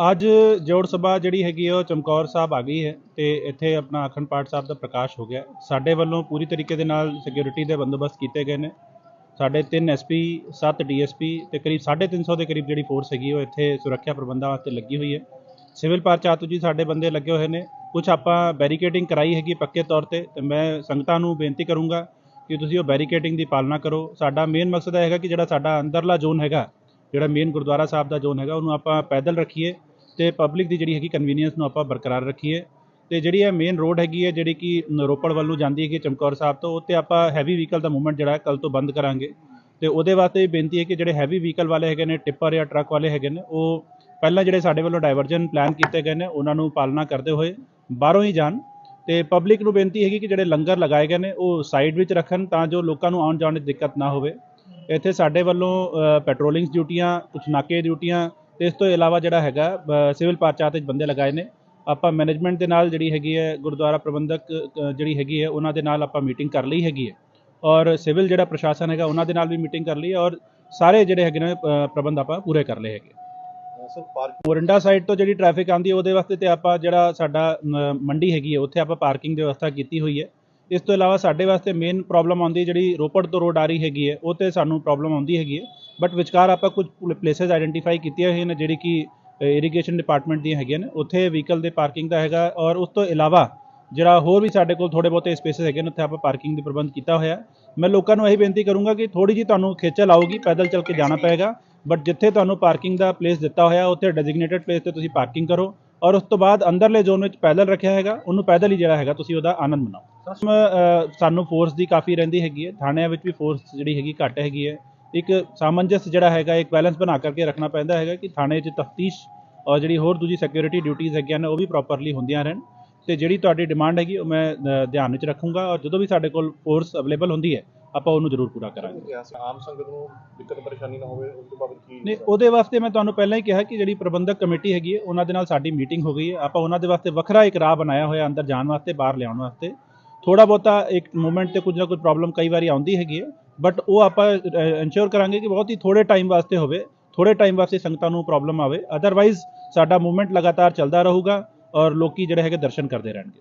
ਅੱਜ ਜੋੜ ਸਭਾ ਜਿਹੜੀ ਹੈਗੀ ਆ, ਉਹ ਚਮਕੌਰ ਸਾਹਿਬ ਆ ਗਈ ਹੈ ਤੇ ਇੱਥੇ ਆਪਣਾ ਆਖੰਡ ਪਾਠ ਸਾਹਿਬ ਦਾ ਪ੍ਰਕਾਸ਼ ਹੋ ਗਿਆ। ਸਾਡੇ ਵੱਲੋਂ ਪੂਰੀ ਤਰੀਕੇ ਦੇ ਨਾਲ ਸਿਕਿਉਰਿਟੀ ਦੇ ਬੰਦੋਬਸਤ ਕੀਤੇ ਗਏ ਨੇ। ਸਾਡੇ 3 ਐਸਪੀ 7 ਡੀਐਸਪੀ ਤੇ ਕਰੀਬ 350 ਦੇ ਕਰੀਬ ਜਿਹੜੀ ਫੋਰਸ ਹੈਗੀ ਉਹ ਇੱਥੇ ਸੁਰੱਖਿਆ ਪ੍ਰਬੰਧਾਂ ਵਾਸਤੇ ਲੱਗੀ ਹੋਈ ਹੈ। ਸਿਵਲ ਪਰਚਾਤੂ ਜੀ ਸਾਡੇ ਬੰਦੇ ਲੱਗੇ ਹੋਏ ਨੇ। ਕੁਝ ਆਪਾਂ ਬੈਰੀਕੇਡਿੰਗ ਕਰਾਈ ਹੈਗੀ ਪੱਕੇ ਤੌਰ ਤੇ ਤੇ ਮੈਂ ਸੰਗਤਾਂ ਨੂੰ ਬੇਨਤੀ ਕਰੂੰਗਾ ਕਿ ਤੁਸੀਂ ਉਹ ਬੈਰੀਕੇਡਿੰਗ ਦੀ ਪਾਲਣਾ ਕਰੋ। ਸਾਡਾ ਮੇਨ ਮਕਸਦ ਇਹ ਹੈਗਾ ਕਿ ਜਿਹੜਾ ਸਾਡਾ ਅੰਦਰਲਾ ਜ਼ੋਨ ਹੈਗਾ, ਜਿਹੜਾ ਮੇਨ ਗੁਰਦੁਆਰਾ ਸਾਹਿਬ ਦਾ ਜ਼ੋਨ ਹੈਗਾ, ਉਹਨੂੰ ਆਪਾਂ ਪੈਦਲ ਰੱਖੀਏ। ਤੇ ਪਬਲਿਕ ਦੀ ਜਿਹੜੀ ਹੈਗੀ ਕਨਵੀਨੀਅੰਸ ਨੂੰ ਆਪਾਂ ਬਰਕਰਾਰ ਰੱਖੀਏ। ਤੇ ਜਿਹੜੀ ਇਹ ਮੇਨ ਰੋਡ ਹੈਗੀ ਹੈ, ਜਿਹੜੀ ਕਿ ਰੋਪੜ ਵੱਲ ਨੂੰ ਜਾਂਦੀ ਹੈਗੀ ਚਮਕੌਰ ਸਾਹਿਬ ਤੋਂ ਉੱਤੇ ਆਪਾਂ ਹੈਵੀ ਵਹੀਕਲ ਦਾ ਮੂਵਮੈਂਟ ਜਿਹੜਾ ਹੈ ਕੱਲ ਤੋਂ ਬੰਦ ਕਰਾਂਗੇ। ਤੇ ਉਹਦੇ ਵਾਸਤੇ ਬੇਨਤੀ ਹੈ ਕਿ ਜਿਹੜੇ ਹੈਵੀ ਵਹੀਕਲ ਵਾਲੇ ਹੈਗੇ ਨੇ, ਟਿੱਪਰ ਜਾਂ ਟਰੱਕ ਵਾਲੇ ਹੈਗੇ ਨੇ, ਉਹ ਪਹਿਲਾਂ ਜਿਹੜੇ ਸਾਡੇ ਵੱਲੋਂ ਡਾਇਵਰਜਨ ਪਲਾਨ ਕੀਤੇ ਗਏ ਨੇ, ਉਹਨਾਂ ਨੂੰ ਪਾਲਣਾ ਕਰਦੇ ਹੋਏ ਬਾਹਰੋਂ ਹੀ ਜਾਣ। ਤੇ ਪਬਲਿਕ ਨੂੰ ਬੇਨਤੀ ਹੈਗੀ ਕਿ ਜਿਹੜੇ ਲੰਗਰ ਲਗਾਏ ਗਏ ਨੇ, ਉਹ ਸਾਈਡ ਵਿੱਚ ਰੱਖਣ ਤਾਂ ਜੋ ਲੋਕਾਂ ਨੂੰ ਆਉਣ ਜਾਣ ਦੀ ਦਿੱਕਤ ਨਾ ਹੋਵੇ। ਇੱਥੇ ਸਾਡੇ ਵੱਲੋਂ ਪੈਟਰੋਲਿੰਗਸ ਡਿਊਟੀਆਂ ਕੁਝ ਨਾਕੇ ਡਿਊਟੀਆਂ ਤੇ ਇਸ ਤੋਂ ਇਲਾਵਾ ਜਿਹੜਾ ਹੈਗਾ ਸਿਵਲ ਪਰਚਾਤ ਵਿੱਚ ਬੰਦੇ ਲਗਾਏ ਨੇ। ਆਪਾਂ ਮੈਨੇਜਮੈਂਟ ਦੇ ਨਾਲ ਜਿਹੜੀ ਹੈਗੀ ਹੈ ਗੁਰਦੁਆਰਾ ਪ੍ਰਬੰਧਕ ਜਿਹੜੀ ਹੈਗੀ ਹੈ ਉਹਨਾਂ ਦੇ ਨਾਲ ਆਪਾਂ ਮੀਟਿੰਗ ਕਰ ਲਈ ਹੈਗੀ ਹੈ। ਔਰ ਸਿਵਲ ਜਿਹੜਾ ਪ੍ਰਸ਼ਾਸਨ ਹੈਗਾ ਉਹਨਾਂ ਦੇ ਨਾਲ ਵੀ ਮੀਟਿੰਗ ਕਰ ਲਈ ਔਰ ਸਾਰੇ ਜਿਹੜੇ ਹੈਗੇ ਨੇ ਪ੍ਰਬੰਧ ਆਪਾਂ ਪੂਰੇ ਕਰ ਲਏ ਹੈਗੇ। ਮੋਰਿੰਡਾ ਸਾਈਡ ਤੋਂ ਜਿਹੜੀ ਟ੍ਰੈਫਿਕ ਆਉਂਦੀ ਹੈ ਉਹਦੇ ਵਾਸਤੇ ਤੇ ਆਪਾਂ ਜਿਹੜਾ ਸਾਡਾ ਮੰਡੀ ਹੈਗੀ ਹੈ ਉੱਥੇ ਆਪਾਂ ਪਾਰਕਿੰਗ ਦੀ ਵਿਵਸਥਾ ਕੀਤੀ ਹੋਈ ਹੈ। ਇਸ ਤੋਂ ਇਲਾਵਾ ਸਾਡੇ ਵਾਸਤੇ ਮੇਨ ਪ੍ਰੋਬਲਮ ਆਉਂਦੀ ਜਿਹੜੀ ਰੋਪੜ ਤੋਂ ਰੋਡ ਆ ਰਹੀ ਹੈਗੀ ਹੈ ਉਹ ਤੇ ਸਾਨੂੰ ਪ੍ਰੋਬਲਮ ਆਉਂਦੀ ਹੈਗੀ ਹੈ। ਬਟ ਵਿਚਕਾਰ ਆਪਾਂ ਕੁਝ ਪਲੇਸਸ ਆਇਡੈਂਟੀਫਾਈ ਕੀਤੀਆਂ ਹੋਈਆਂ ਨੇ ਜਿਹੜੀ ਕਿ ਇਰੀਗੇਸ਼ਨ ਡਿਪਾਰਟਮੈਂਟ ਦੀਆਂ ਹੈਗੀਆਂ ਨੇ। ਉੱਥੇ ਵਹੀਕਲ ਦੇ ਪਾਰਕਿੰਗ ਦਾ ਹੈਗਾ ਔਰ ਉਸ ਤੋਂ ਇਲਾਵਾ ਜਿਹੜਾ ਹੋਰ ਵੀ ਸਾਡੇ ਕੋਲ ਥੋੜੇ ਬਹੁਤੇ ਸਪੇਸਸ ਹੈਗੇ ਨੇ ਉੱਥੇ ਆਪਾਂ ਪਾਰਕਿੰਗ ਦੇ ਪ੍ਰਬੰਧ ਕੀਤਾ ਹੋਇਆ। ਮੈਂ ਲੋਕਾਂ ਨੂੰ ਇਹ ਬੇਨਤੀ ਕਰੂੰਗਾ ਕਿ ਥੋੜੀ ਜੀ ਤੁਹਾਨੂੰ ਖੇਚਲ ਆਊਗੀ ਪੈਦਲ ਚੱਲ ਕੇ ਜਾਣਾ ਪਏਗਾ। ਬਟ ਜਿੱਥੇ ਤੁਹਾਨੂੰ ਪਾਰਕਿੰਗ ਦਾ ਪਲੇਸ ਦਿੱਤਾ ਹੋਇਆ ਉੱਥੇ ਡੈਜ਼ਿਗਨੇਟਡ ਪਲੇਸ ਤੇ ਤੁਸੀਂ ਪਾਰਕਿੰਗ ਕਰੋ। ਔਰ ਉਸ ਤੋਂ ਬਾਅਦ ਅੰਦਰਲੇ ਜ਼ੋਨ ਵਿੱਚ ਪੈਦਲ ਰੱਖਿਆ ਹੈਗਾ ਉਹਨੂੰ ਪੈਦਲ ਹੀ ਜਿਹੜਾ ਹੈਗਾ ਤੁਸੀਂ ਉਹਦਾ ਆਨੰਦ ਮਨਾਓ। ਅਮ, ਸਾਨੂੰ ਫੋਰਸ ਦੀ ਕਾਫੀ ਰਹਿੰਦੀ ਹੈਗੀ ਹੈ। ਥਾਣਿਆਂ ਵਿੱਚ ਵੀ ਫੋਰਸ ਜਿਹੜੀ ਹੈਗੀ ਘੱਟ ਹੈਗੀ ਹੈ। ਇੱਕ ਸਾਮੰਜਸ ਜਿਹੜਾ ਹੈਗਾ ਇੱਕ ਬੈਲੈਂਸ ਬਣਾ ਕਰਕੇ ਰੱਖਣਾ ਪੈਂਦਾ ਹੈਗਾ ਕਿ ਥਾਣੇ 'ਚ ਤਫਤੀਸ਼ ਔਰ ਜਿਹੜੀ ਹੋਰ ਦੂਜੀ ਸਿਕਿਉਰਿਟੀ ਡਿਊਟੀਆਂ ਹੈਗੀਆਂ ਨੇ ਉਹ ਵੀ ਪ੍ਰੋਪਰਲੀ ਹੁੰਦੀਆਂ ਰਹਿਣ। ਤੇ ਜਿਹੜੀ ਤੁਹਾਡੀ ਡਿਮਾਂਡ ਹੈਗੀ ਉਹ ਮੈਂ ਧਿਆਨ ਵਿੱਚ ਰੱਖੂੰਗਾ ਔਰ ਜਦੋਂ ਵੀ ਸਾਡੇ ਕੋਲ ਫੋਰਸ ਅਵੇਲੇਬਲ ਹੁੰਦੀ ਹੈ ਆਪਾਂ ਉਹਨੂੰ ਜ਼ਰੂਰ ਪੂਰਾ ਕਰਾਂਗੇ। ਆਮ ਸੰਗਤ ਨੂੰ ਦਿੱਕਤ ਪਰੇਸ਼ਾਨੀ ਨਾ ਹੋਵੇ ਉਸ ਤੋਂ ਬਾਅਦ ਕੀ ਨਹੀਂ ਉਹਦੇ ਵਾਸਤੇ ਮੈਂ ਤੁਹਾਨੂੰ ਪਹਿਲਾਂ ਹੀ ਕਿਹਾ ਕਿ ਜਿਹੜੀ ਪ੍ਰਬੰਧਕ ਕਮੇਟੀ ਹੈਗੀ ਹੈ ਉਹਨਾਂ ਦੇ ਨਾਲ ਸਾਡੀ ਮੀਟਿੰਗ ਹੋ ਗਈ ਹੈ। ਆਪਾਂ ਉਹਨਾਂ ਦੇ ਵਾਸਤੇ ਵੱਖਰਾ ਇੱਕ ਰਾਹ ਬਣਾਇਆ ਹੋਇਆ ਅੰਦਰ ਜਾਣ ਵਾਸਤੇ ਬਾਹਰ ਲਿਆਉਣ ਵਾਸਤੇ। ਥੋੜਾ ਬਹੁਤਾ ਇੱਕ ਮੂਵਮੈਂਟ ਤੇ ਕੁਝ ਨਾ ਕੁਝ ਪ੍ਰੋਬਲਮ ਕਈ ਵਾਰੀ ਆਉਂਦੀ ਹੈਗੀ ਹੈ। ਬਟ ਉਹ ਆਪਾਂ ਇਨਸ਼ੋਰ ਕਰਾਂਗੇ ਕਿ ਬਹੁਤ ਹੀ ਥੋੜੇ ਟਾਈਮ ਵਾਸਤੇ ਹੋਵੇ ਥੋੜੇ ਟਾਈਮ ਵਾਸਤੇ ਸੰਗਤਾਂ ਨੂੰ ਪ੍ਰੋਬਲਮ ਆਵੇ। ਅਦਰਵਾਈਜ਼ ਸਾਡਾ ਮੂਵਮੈਂਟ ਲਗਾਤਾਰ ਚੱਲਦਾ ਰਹੂਗਾ ਔਰ ਲੋਕੀ ਜਿਹੜੇ ਹੈਗੇ ਦਰਸ਼ਨ ਕਰਦੇ ਰਹਿਣਗੇ।